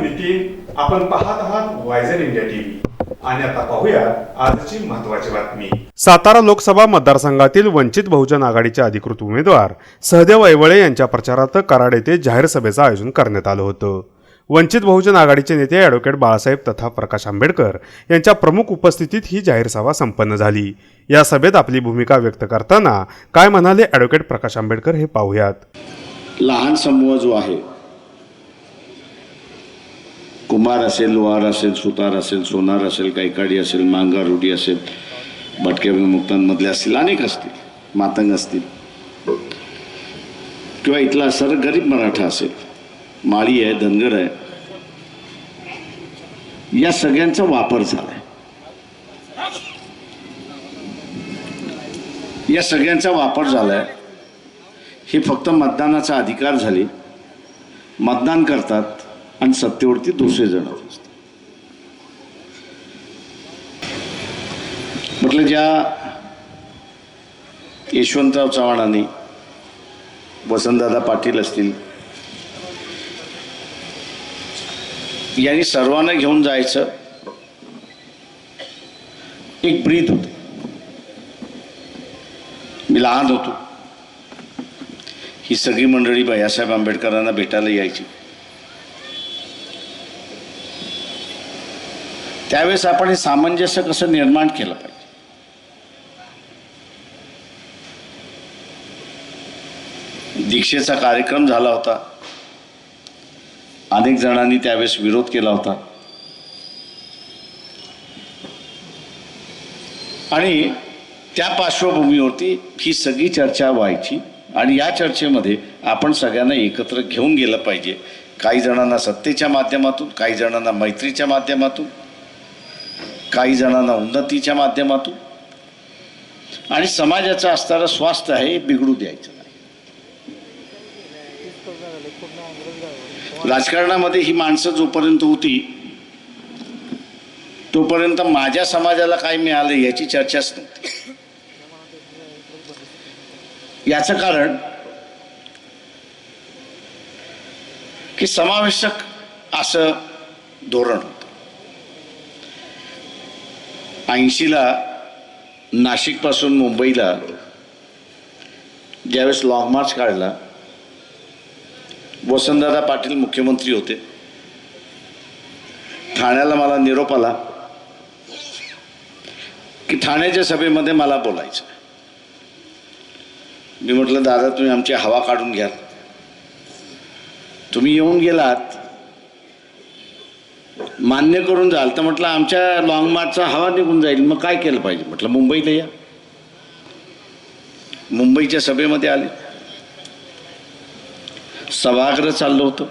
मी नितीन आपण पाहत आहात वायझर इंडिया टीव्ही आणि आता पाहूया आजची महत्वाची बातमी. सातारा लोकसभा मतदारसंघातील वंचित बहुजन आघाडीचे अधिकृत उमेदवार सहदेव ऐवळे यांच्या प्रचारार्थ कराड येथे जाहीर सभेचं आयोजन करण्यात आलं होतं. वंचित बहुजन आघाडीचे नेते ॲडव्होकेट बाळासाहेब तथा प्रकाश आंबेडकर यांच्या प्रमुख उपस्थितीत ही जाहीर सभा संपन्न झाली. या सभेत आपली भूमिका व्यक्त करताना काय म्हणाले ॲडव्होकेट प्रकाश आंबेडकर हे पाहूयात. लहान समूह जो आहे कुमार असेल लोहार असेल सुतार असेल सोनार असेल कायकाडी असेल मांगा रुडी असेल भटक्या विमुक्तांमधले असतील अनेक असतील मातंग असतील. किंवा इथला असणारा गरीब मराठा असेल माळी आहे धनगर आहे या सगळ्यांचा वापर झालाय. या सगळ्यांचा वापर झालाय. हे फक्त मतदानाचा अधिकार झाले. मतदान करतात. आणि सत्तेवरती दुसरे जण असतात म्हटलं ज्या यशवंतराव चव्हाणांनी वसंतदादा पाटील असतील यांनी सर्वांना घेऊन जायचं एक ब्रीद होते. मी लहान होतो. ही सगळी मंडळी भैयासाहेब आंबेडकरांना भेटायला यायची. त्यावेळेस आपण हे सामंजस्य कसं निर्माण केलं पाहिजे? दीक्षेचा कार्यक्रम झाला होता. अनेक जणांनी त्यावेळेस विरोध केला होता. आणि त्या पार्श्वभूमीवरती ही सगळी चर्चा व्हायची आणि या चर्चेमध्ये आपण सगळ्यांना एकत्र घेऊन गेलं पाहिजे. काही जणांना सत्तेच्या माध्यमातून काही जणांना मैत्रीच्या माध्यमातून. काही जणांना उन्नतीच्या माध्यमातून आणि समाजाचं असणारं स्वास्थ्य आहे हे बिघडू द्यायचं नाही. राजकारणामध्ये ही माणसं जोपर्यंत होती तोपर्यंत माझ्या समाजाला काय मिळालं याची चर्चाच नव्हती. याचं कारण की समावेशक असं धोरण होतं. ऐंशीला नाशिकपासून मुंबईला ज्यावेळेस लॉंग मार्च काढला वसंतदादा पाटील मुख्यमंत्री होते. ठाण्याला मला निरोप आला की ठाण्याच्या सभेमध्ये मला बोलायचं. मी म्हटलं दादा तुम्ही आमची हवा काढून घ्याल तुम्ही येऊन गेलात मान्य करून जाल तर म्हटलं आमच्या लॉंग मार्चचा हवा निघून जाईल. मग काय केलं पाहिजे? म्हटलं मुंबईला या. मुंबईच्या सभेमध्ये आले. सभागृह चाललं होतं.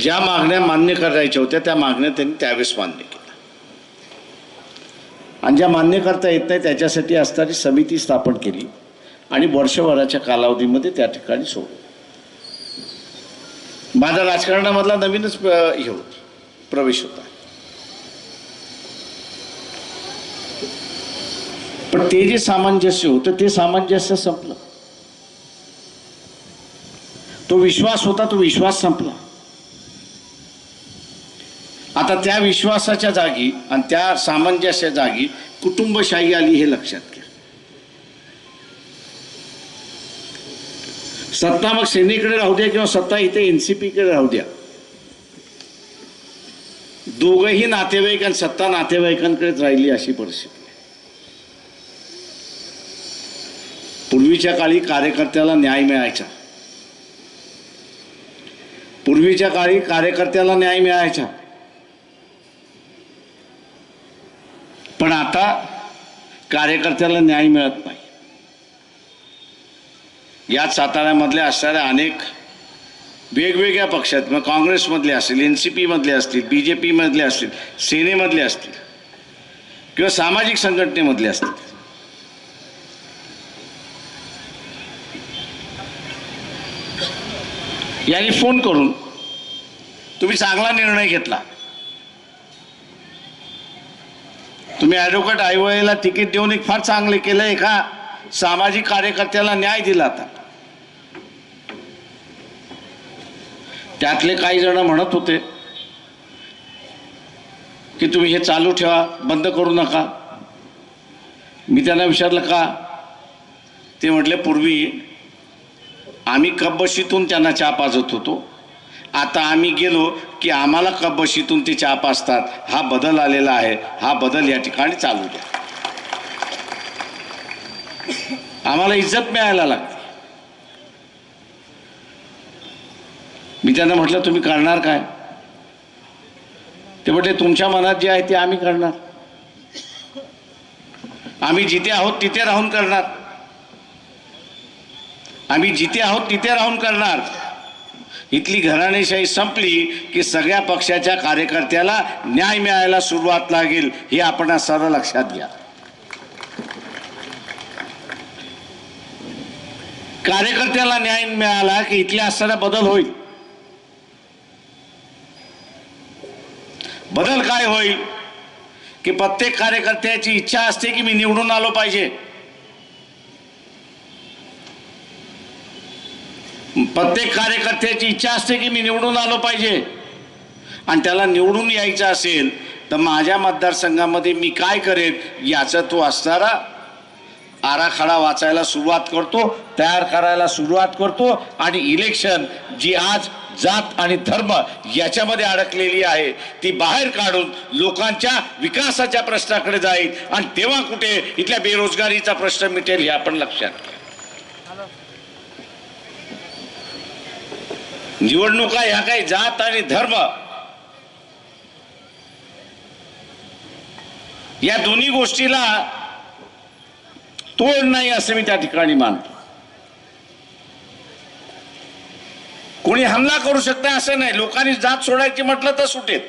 ज्या मागण्या मान्य करायच्या होत्या त्या मागण्या त्यांनी त्यावेळेस मान्य केल्या. आणि ज्या मान्य करता येत नाही त्याच्यासाठी असणारी समिती स्थापन केली आणि वर्षभराच्या कालावधीमध्ये त्या ठिकाणी सोडलं माझा राजकारणामधला नवीनच हे होत प्रवेश होता पण ते जे सामंजस्य होतं ते सामंजस्य संपलं. तो विश्वास होता तो विश्वास संपला. आता त्या विश्वासाच्या जागी आणि त्या सामंजस्य जागी कुटुंबशाही आली हे लक्षात सत्ता मग सेनेकडे राहू द्या किंवा सत्ता इथे एनसीपी कडे राहू द्या. दोघंही नातेवाईक आणि सत्ता नातेवाईकांकडेच राहिली अशी परिस्थिती पूर्वीच्या काळी कार्यकर्त्याला न्याय मिळायचा. पूर्वीच्या काळी कार्यकर्त्याला न्याय मिळायचा. पण आता कार्यकर्त्याला न्याय मिळत नाही. यात साताऱ्यामधल्या असणाऱ्या अनेक वेगवेगळ्या पक्षात मग काँग्रेसमधले असतील एन सी पीमधले असतील बी जे पीमधले असतील सेनेमधले असतील किंवा सामाजिक संघटनेमधले असतील. यांनी फोन करून तुम्ही चांगला निर्णय घेतला. तुम्ही ॲडव्होकेट आयवळेला तिकीट देऊन एक फार चांगले केलं एका सामाजिक कार्यकर्त्याला न्याय दिला आता. त्यातले काही जण म्हणत होते की तुम्ही हे चालू ठेवा बंद करू नका. मी त्यांना विचारलं का? ते म्हटले पूर्वी आम्ही कब्बशीतून त्यांना चहा पाजत होतो. आता आम्ही गेलो की आम्हाला कब्बशीतून ते चहा पाजतात. हा बदल आलेला आहे. हा बदल या ठिकाणी चालू द्या. आम्हाला इज्जत मिळायला लागते. मी त्यांना म्हटलं तुम्ही करणार काय? ते म्हटले तुमच्या मनात जे आहे ते आम्ही करणार. आम्ही जिथे आहोत तिथे राहून करणार. आम्ही जिथे आहोत तिथे राहून करणार. इथली घराणेशाही संपली की सगळ्या पक्षाच्या कार्यकर्त्याला न्याय मिळायला सुरुवात लागेल हे आपण सर्व लक्षात घ्या. कार्यकर्त्याला न्याय मिळाला की इथल्या असताना बदल होईल. बदल काय होईल? की प्रत्येक कार्यकर्त्याची इच्छा असते की मी निवडून आलो पाहिजे. प्रत्येक कार्यकर्त्याची इच्छा असते की मी निवडून आलो पाहिजे. आणि त्याला निवडून यायचं असेल तर माझ्या मतदारसंघामध्ये मी काय करेन याचा तो असणारा आराखडा वाचायला सुरुवात करतो तयार करायला सुरुवात करतो आणि इलेक्शन जी आज जात आणि धर्म याच्यामध्ये अडकलेली आहे. ती बाहेर काढून लोकांच्या विकासाच्या प्रश्नाकडे जाईल आणि तेव्हा कुठे इथल्या बेरोजगारीचा प्रश्न मिटेल हे आपण लक्षात घ्या. निवडणुका ह्या काही जात आणि धर्म. या दोन्ही गोष्टीला तोड नाही असं मी त्या ठिकाणी मानतो. कोणी हमला करू शकते असं नाही. लोकांनी जात सोडायची म्हटलं तर सुटेल.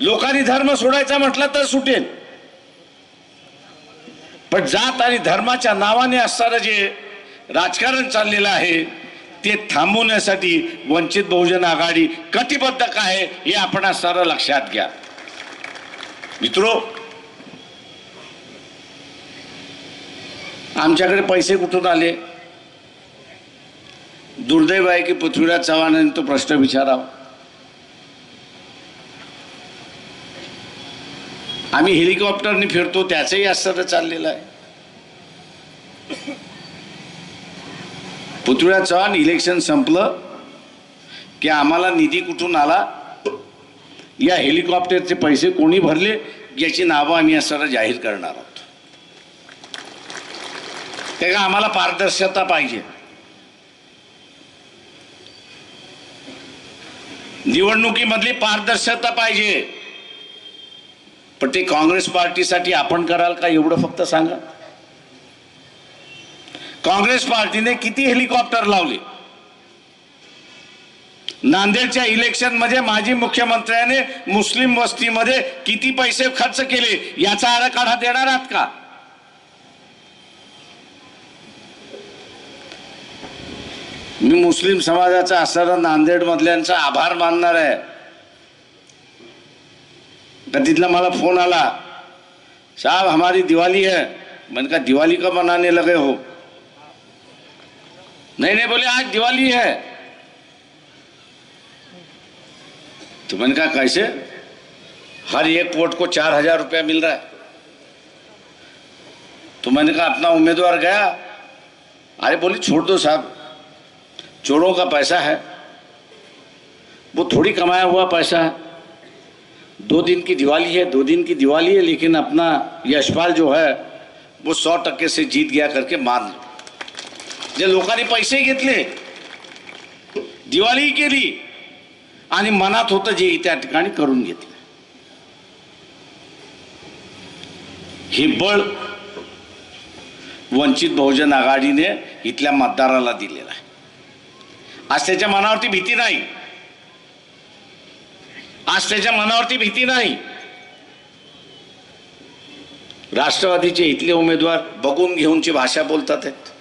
लोकांनी धर्म सोडायचा म्हटलं तर सुटेल. पण जात आणि धर्माच्या नावाने असणारं जे राजकारण चाललेलं आहे ते थांबवण्यासाठी वंचित बहुजन आघाडी कटिबद्ध आहे हे आपण सारं लक्षात घ्या. मित्रो आमच्याकडे पैसे कुठून आले? दुर्दैव आहे की पृथ्वीराज चव्हाणांनी तो प्रश्न विचारावा. आम्ही हेलिकॉप्टरने फिरतो त्याचंही आश्चर्य चाललेलं आहे. पृथ्वीराज चव्हाण इलेक्शन संपलं की आम्हाला निधी कुठून आला? या हेलिकॉप्टरचे पैसे कोणी भरले? याची नावं आम्ही असं जाहीर करणार आहोत. त्या का आम्हाला पारदर्शकता पाहिजे? निवडणुकीमधली पारदर्शकता पाहिजे. पण ते काँग्रेस पार्टीसाठी आपण कराल का एवढं फक्त सांगा. काँग्रेस पार्टीने किती हेलिकॉप्टर लावले? नांदेडच्या इलेक्शनमध्ये माजी मुख्यमंत्र्याने मुस्लिम वस्तीमध्ये किती पैसे खर्च केले? याचा आराखडा देणार आहात का? मी मुस्लिम समाजाचा असणारा नांदेड मधल्यांचा आभार मानणार आहे. का तिथला मला फ़ोन आला, साहब, हमारी दिवाली है. मैंने कहा दिवाली कब मनाने लगे हो? नहीं नहीं, बोले, आज दिवाली है. तो मैंने कहा कैसे? हर एक वोट को चार हज़ार रुपया मिल रहा है. तो मैंने कहा अपना उम्मीदवार गया? अरे, बोली, छोड़ दो साहब चोरों का पैसा है वो थोड़ी कमाया हुआ पैसा है। दो दिन की दिवाली है दो दिन की दिवाली है लेकिन अपना यशपाल जो है वो सौ टक्के से जीत गया करके मान लो। जे लोकांनी पैसे घेतले दिवाळी केली आणि मनात होतं जे त्या ठिकाणी करून घेतलं हे बळ वंचित बहुजन आघाडीने इथल्या मतदाराला दिलेलं आहे आज त्याच्या मनावरती भीती नाही. आज त्याच्या मनावरती भीती नाही. राष्ट्रवादीचे इथले उमेदवार बघून घेऊनची भाषा बोलतात आहेत.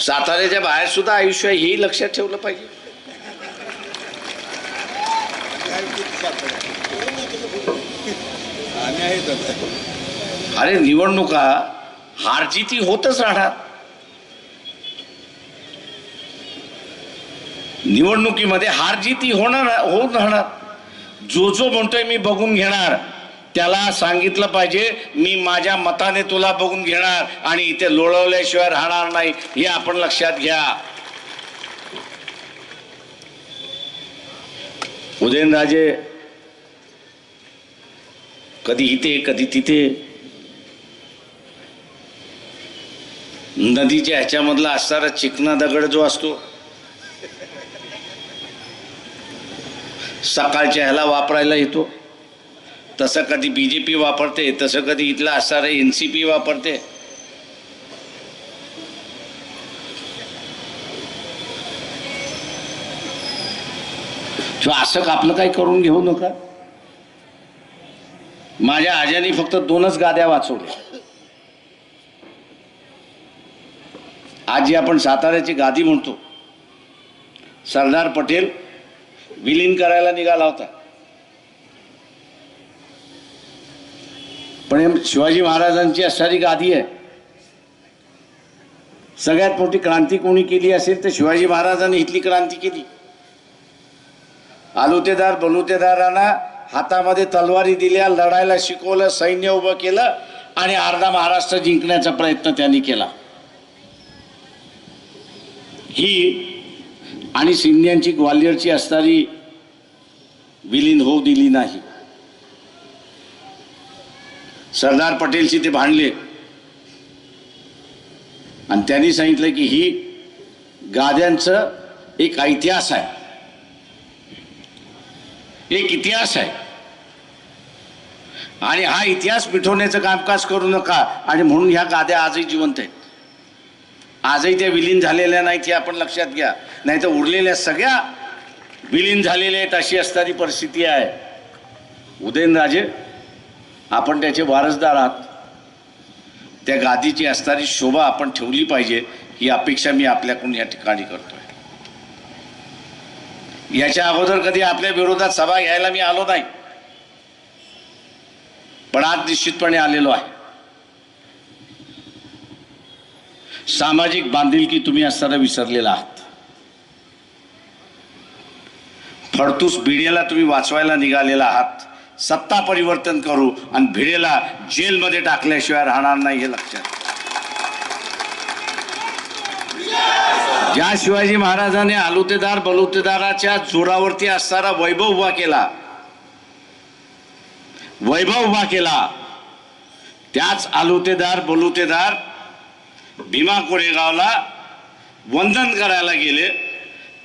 साताऱ्याच्या बाहेर सुद्धा आयुष्य आहे, लक्षात ठेवलं पाहिजे. अरे निवडणुका हारजिती होतच राहणार. निवडणुकीमध्ये हार जीत ही होणार होऊन राहणार. जो जो म्हणतोय मी बघून घेणार त्याला सांगितलं पाहिजे मी माझ्या मताने तुला बघून घेणार आणि इथे लोळवल्याशिवाय राहणार नाही हे आपण लक्षात घ्या. उदयनराजे कधी इथे कधी तिथे? नदीच्या ह्याच्यामधला असणारा चिकना दगड जो असतो सकाळच्या ह्याला वापरायला येतो. तसं कधी बी जे पी वापरते तसं कधी इथला असणारं एन सी पी वापरते. किंवा असं आपलं काही करून घेऊ नका. माझ्या आज्याने फक्त दोनच गाद्या वाचवल्या. आजी आपण साताऱ्याची गादी म्हणतो. सरदार पटेल विलीन करायला निघाला होता. पण शिवाजी महाराजांची असणारी गादी आहे. सगळ्यात मोठी क्रांती कोणी केली असेल तर शिवाजी महाराजांनी इथली क्रांती केली. आलुतेदार बलुतेदारांना हातामध्ये तलवारी दिल्या लढायला शिकवलं सैन्य उभं केलं आणि अर्धा महाराष्ट्र जिंकण्याचा प्रयत्न त्यांनी केला. ही आणि सिंध्यांची ग्वाल्हेरची असणारी विलीन होऊ दिली नाही. सरदार पटेलशी ते भांडले. आणि त्यांनी सांगितलं की ही गाद्यांचं एक इतिहास आहे. एक इतिहास आहे. आणि हा इतिहास मिठवण्याचं कामकाज करू नका आणि म्हणून ह्या गाद्या आजही जिवंत आहेत. आजही त्या विलीन झालेल्या नाहीत हे आपण लक्षात घ्या. नाही तर उरलेल्या सगळ्या विलीन झालेल्या आहेत अशी असणारी परिस्थिती आहे. उदयनराजे आपण त्याचे वारसदार आहात. त्या गादीची असणारी शोभा आपण ठेवली पाहिजे ही अपेक्षा मी आपल्याकडून या ठिकाणी करतोय. याच्या अगोदर कधी आपल्या विरोधात सभा घ्यायला मी आलो नाही. पण आज निश्चितपणे आलेलो आहे. सामाजिक बांधिलकी तुम्ही असताना विसरलेला आहात. फडतूस भिडेला तुम्ही वाचवायला निघालेला आहात. सत्ता परिवर्तन करू आणि भिडेला जेलमध्ये टाकल्याशिवाय राहणार नाही हे लक्षात. ज्या शिवाजी महाराजाने आलुतेदार बलुतेदाराच्या जोरावरती असणारा वैभव उभा केला. वैभव उभा केला. त्याच आलुतेदार बलुतेदार भीमा कोरेगावला वंदन करायला गेले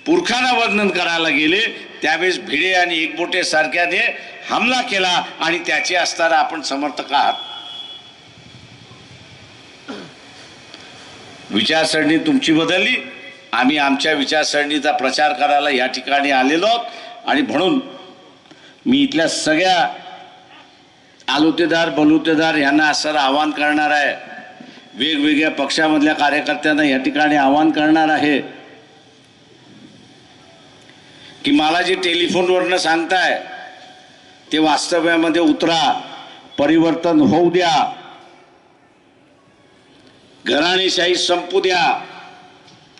पुरखांना वंदन करायला गेले त्यावेळेस भिडे आणि एकबोटे सारख्याने हमला केला आणि त्याचे असताना आपण समर्थक आहात. विचारसरणी तुमची बदलली आम्ही आमच्या विचारसरणीचा प्रचार करायला या ठिकाणी आलेलो आहोत आणि म्हणून मी इथल्या सगळ्या आलुतेदार बलुतेदार यांना असं आवाहन करणार आहे. वेगवेगळ्या पक्षामधल्या कार्यकर्त्यांना या ठिकाणी आवाहन करणार आहे. की मला जे टेलिफोनवरनं सांगताय ते वास्तव्यामध्ये उतरा परिवर्तन होऊ द्या. घराणेशाही संपू द्या.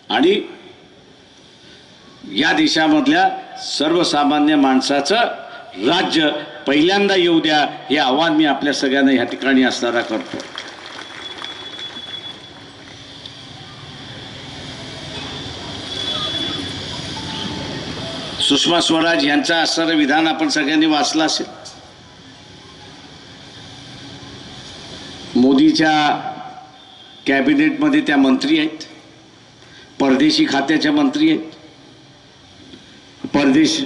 आणि या देशामधल्या सर्वसामान्य माणसाचं राज्य पहिल्यांदा येऊ द्या हे आव्हान मी आपल्या सगळ्यांना या ठिकाणी असणारा करतो. सुषमा स्वराज यांचं असणारं विधान आपण सगळ्यांनी वाचलं असेल. मोदीच्या कॅबिनेटमध्ये त्या मंत्री आहेत. परदेशी खात्याच्या मंत्री आहेत. परदेश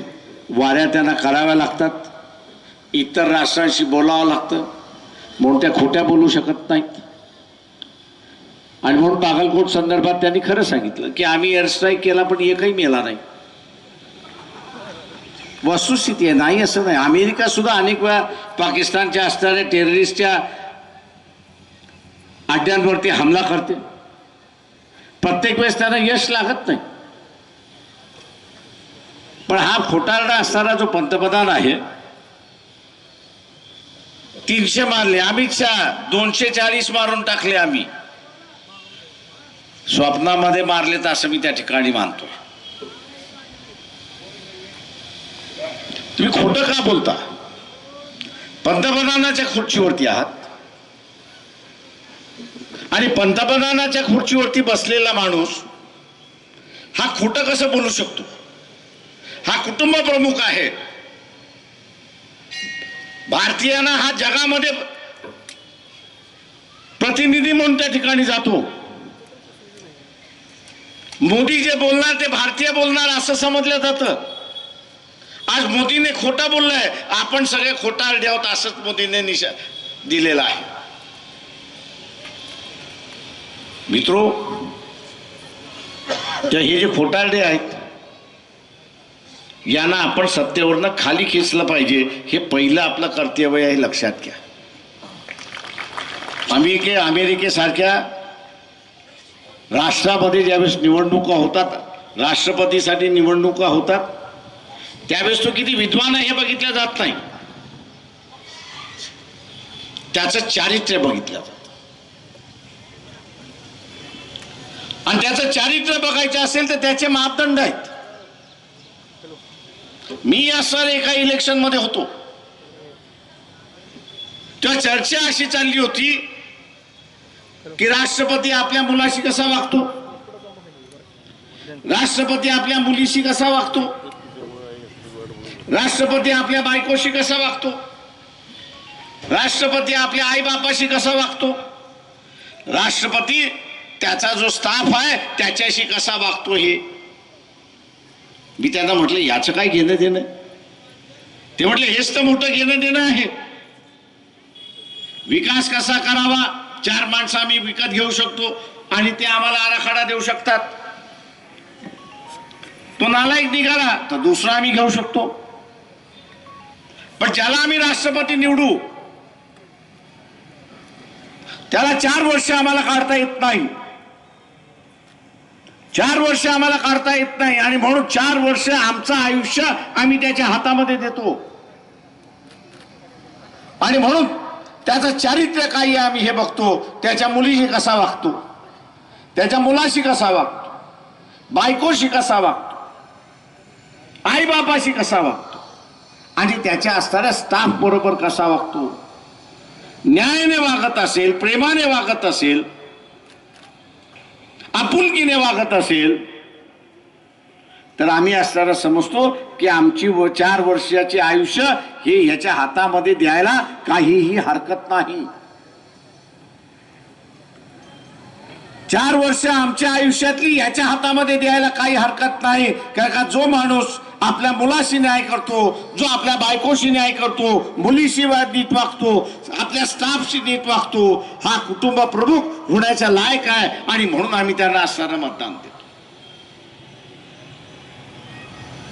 वाऱ्या त्यांना कराव्या लागतात. इतर राष्ट्रांशी बोलावं लागतं. म्हणून त्या खोट्या बोलू शकत नाहीत. आणि म्हणून बागलकोट संदर्भात त्यांनी खरं सांगितलं की आम्ही एअर स्ट्राईक केला पण एकही मेला नाही. वस्तुस्थिती आहे नाही असं नाही. अमेरिका सुद्धा अनेक वेळा पाकिस्तानच्या असणाऱ्या टेररिस्टच्या अड्ड्यांवरती हमला करते. प्रत्येक वेळेस त्यांना यश लागत नाही. पण हा खोटारडा असणारा जो पंतप्रधान आहे तीनशे मारले अमित शहा दोनशे चाळीस मारून टाकले आम्ही. स्वप्नामध्ये मारलेत असं मी त्या ठिकाणी मानतोय. तुम्ही खोटं का बोलता? पंतप्रधानाच्या खुर्चीवरती आहात. आणि पंतप्रधानाच्या खुर्चीवरती बसलेला माणूस हा खोटं कसं बोलू शकतो? हा कुटुंब प्रमुख आहे. भारतीयांना हा जगामध्ये प्रतिनिधी म्हणून त्या ठिकाणी जातो. मोदी जे बोलणार ते भारतीय बोलणार असं समजलं जातं. आज मोदीने खोटा बोललाय. आपण सगळे खोटारडे आहोत असंच मोदीने निशा दिलेला आहे. मित्रो हे जे खोटारडे आहेत यांना आपण सत्तेवरनं खाली खेचलं पाहिजे. हे पहिलं आपलं कर्तव्य आहे लक्षात घ्या. अमेरिके अमेरिकेसारख्या राष्ट्रामध्ये ज्यावेळेस निवडणुका होतात राष्ट्रपतीसाठी निवडणुका होतात त्यावेळेस तो किती विद्वान आहे हे बघितलं जात नाही. त्याचं चारित्र्य बघितलं जातं. आणि त्याचं चारित्र्य बघायचं असेल तर त्याचे मापदंड आहेत. मी या सर एका इलेक्शनमध्ये होतो. तेव्हा चर्चा अशी चालली होती की राष्ट्रपती आपल्या मुलाशी कसा वागतो? राष्ट्रपती आपल्या मुलीशी कसा वागतो? राष्ट्रपती आपल्या बायकोशी कसा वागतो? राष्ट्रपती आपल्या आईबापाशी कसा वागतो? राष्ट्रपती त्याचा जो स्टाफ आहे त्याच्याशी कसा वागतो हे? मी त्यांना म्हटलं याचं काय घेणं देणं ते म्हटलं हेच तर मोठं घेणं देणं आहे. विकास कसा करावा? चार माणसं आम्ही विकत घेऊ शकतो आणि ते आम्हाला आराखडा देऊ शकतात. तो नालायक निघाला तर दुसरा आम्ही घेऊ शकतो. पण ज्याला आम्ही राष्ट्रपती निवडू त्याला चार वर्ष आम्हाला काढता येत नाही. चार वर्ष आम्हाला काढता येत नाही आणि म्हणून चार वर्ष आमचं आयुष्य आम्ही त्याच्या हातामध्ये देतो. आणि म्हणून त्याचं चारित्र्य काही आहे आम्ही हे बघतो. त्याच्या मुलीशी कसा वागतो? त्याच्या मुलाशी कसा वागतो? बायकोशी कसा वागतो? आई बापाशी कसा वागतो? आणि त्याच्या असणाऱ्या स्टाफ बरोबर कसा वागतो? न्यायाने वागत असेल प्रेमाने वागत असेल आपुलकीने वागत असेल तर आम्ही असणारा समजतो की आमची व चार वर्षाचे आयुष्य हे ह्याच्या हातामध्ये द्यायला काहीही हरकत नाही. चार वर्ष आमच्या आयुष्यातली याच्या हातामध्ये द्यायला काही हरकत नाही. कारण का जो माणूस आपल्या मुलाशी न्याय करतो जो आपल्या बायकोशी न्याय करतो मुलीशी नीट वागतो आपल्या स्टाफशी नीट वागतो हा कुटुंब प्रमुख होण्याच्या लायक आहे आणि म्हणून आम्ही त्यांना असणारं मतदान देतो.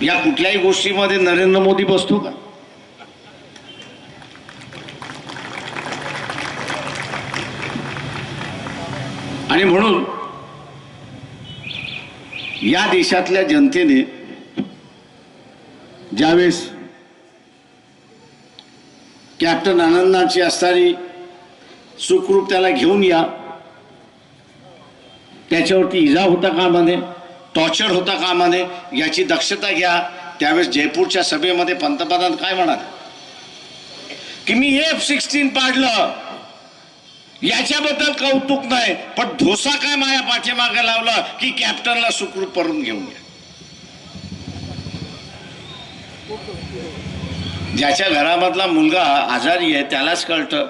या कुठल्याही गोष्टीमध्ये नरेंद्र मोदी बसतो का? आणि म्हणून या देशातल्या जनतेने ज्यावेळेस कॅप्टन आनंदाची असणारी सुखरूप त्याला घेऊन या त्याच्यावरती इजा होता कामा नये टॉर्चर होता कामा नये याची दक्षता घ्या. त्यावेळेस जयपूरच्या सभेमध्ये पंतप्रधान काय म्हणाले? की मी एफ सिक्स्टीन पाडलं. याच्याबद्दल कौतुक नाही पण धोसा काय माझ्या पाठीमागे लावला की कॅप्टनला सुखरूप करून घेऊन घ्या ज्याच्या घरामधला मुलगा आजारी आहे त्यालाच कळतं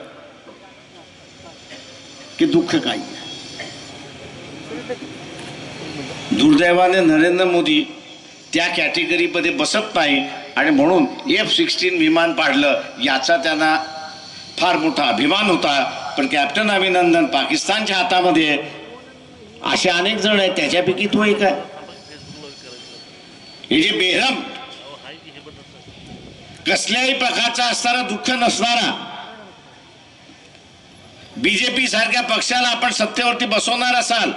की दुःख काय दुर्दैवाने नरेंद्र मोदी त्या कॅटेगरीमध्ये बसत नाही आणि म्हणून एफ सिक्स्टीन विमान पाडलं याचा त्यांना फार मोठा अभिमान होता पण कॅप्टन अभिनंदन पाकिस्तानच्या हातामध्ये आहे. असे अनेक जण आहेत त्याच्यापैकी तो एक आहे हे जे बेहरम कसल्याही प्रकारचा असणारा दुःख नसणारा बीजेपी सारख्या पक्षाला आपण सत्तेवरती बसवणार असाल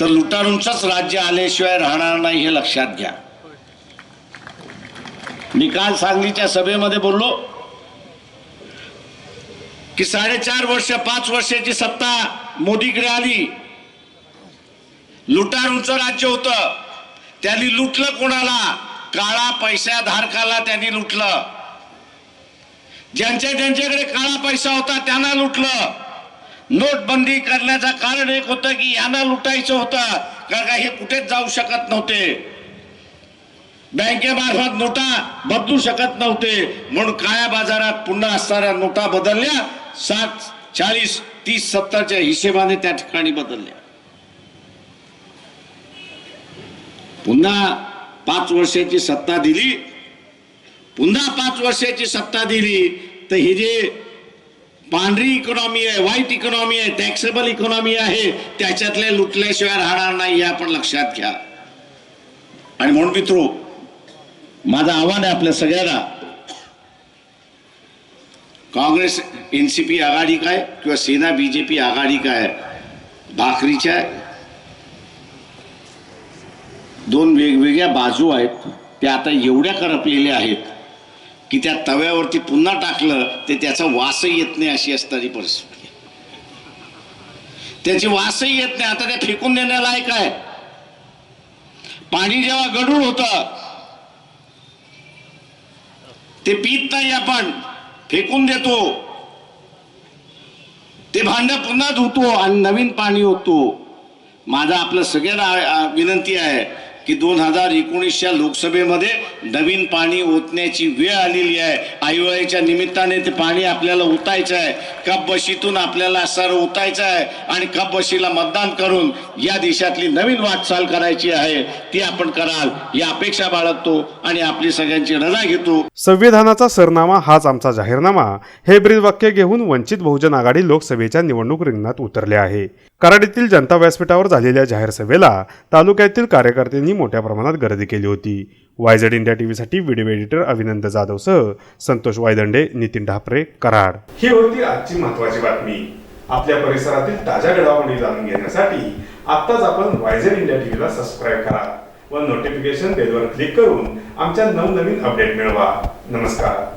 तर लुटारूंचंच राज्य आल्याशिवाय राहणार नाही हे लक्षात घ्या. मी काल सांगलीच्या सभेमध्ये बोललो की साडेचार वर्ष पाच वर्षाची सत्ता मोदीकडे आली. लुटारूंचं राज्य होतं त्यांनी लुटलं कोणाला? काळा पैसा धारकाला त्यांनी लुटलं. ज्यांच्या ज्यांच्याकडे काळा पैसा होता त्यांना लुटलं. नोटबंदी करण्याचं कारण एक होतं की यांना लुटायचं होतं कारण का हे कुठेच जाऊ शकत नव्हते. बँकेमार्फत नोटा बदलू शकत नव्हते. म्हणून काळ्या बाजारात पुन्हा असणाऱ्या नोटा बदलल्या. सात चाळीस तीस सत्तरच्या हिशेबाने त्या ठिकाणी बदलल्या. पुन्हा पाच वर्षाची सत्ता दिली. पुन्हा पाच वर्षाची सत्ता दिली. तर हे जे पांढरी इकॉनॉमी आहे व्हाईट इकॉनॉमी आहे टॅक्सेबल इकॉनॉमी आहे त्याच्यातले लुटल्याशिवाय राहणार नाही हे आपण लक्षात घ्या. आणि म्हणून मित्रो माझं आव्हान आहे आपल्या सगळ्यांना. काँग्रेस एन सी पी आघाडी काय? किंवा सेना बीजेपी आघाडी काय? भाकरीच्या दोन वेगवेगळ्या बाजू आहेत त्या आता एवढ्या करपलेल्या आहेत की त्या तव्यावरती पुन्हा टाकलं ते त्याचा वासही येत नाही अशी असणारी परिस्थिती त्याची वासही येत नाही आता ते फेकून देण्यालायक आहे. पाणी जेव्हा गढूळ होतं ते पित नाही आपण फेकून देतो. ते भांड पुन्हा धुतो आणि नवीन पाणी होतो माझा आपलं सगळ्यांना विनंती आहे की दोन हजार एकोणीसच्या लोकसभेमध्ये नवीन पाणी ओतण्याची वेळ आलेली आहे. आईवळीच्या निमित्ताने ते पाणी आपल्याला ओतायचं आहे. कप बशीतून आपल्याला सर ओतायचं आहे आणि कप बशीला मतदान करून या देशातली नवीन वाटचाल करायची आहे. ती आपण कराल ही अपेक्षा बाळगतो आणि आपली सगळ्यांची रजा घेतो. संविधानाचा सरनामा हाच आमचा जाहीरनामा. हे ब्रीद वाक्य घेऊन वंचित बहुजन आघाडी लोकसभेच्या निवडणूक रिंगणात उतरले आहे. कराड येथील जनता व्यासपीठावर झालेल्या जाहीर सभेला तालुक्यातील कार्यकर्त्यांनी मोठ्या प्रमाणात गर्दी केली होती. वायझेड इंडिया टीव्हीसाठी व्हिडिओ एडिटर अभिनंद जाधवसह संतोष वायदंडे नितीन ढापरे कराड. ही होती आजची महत्वाची बातमी. आपल्या परिसरातील ताज्या घडामोडी जाणून घेण्यासाठी आत्ताच आपण वायझेड इंडिया टीव्हीला सबस्क्राईब करा व नोटिफिकेशन बेलवर क्लिक करून आमच्या नवनवीन अपडेट मिळवा. नमस्कार.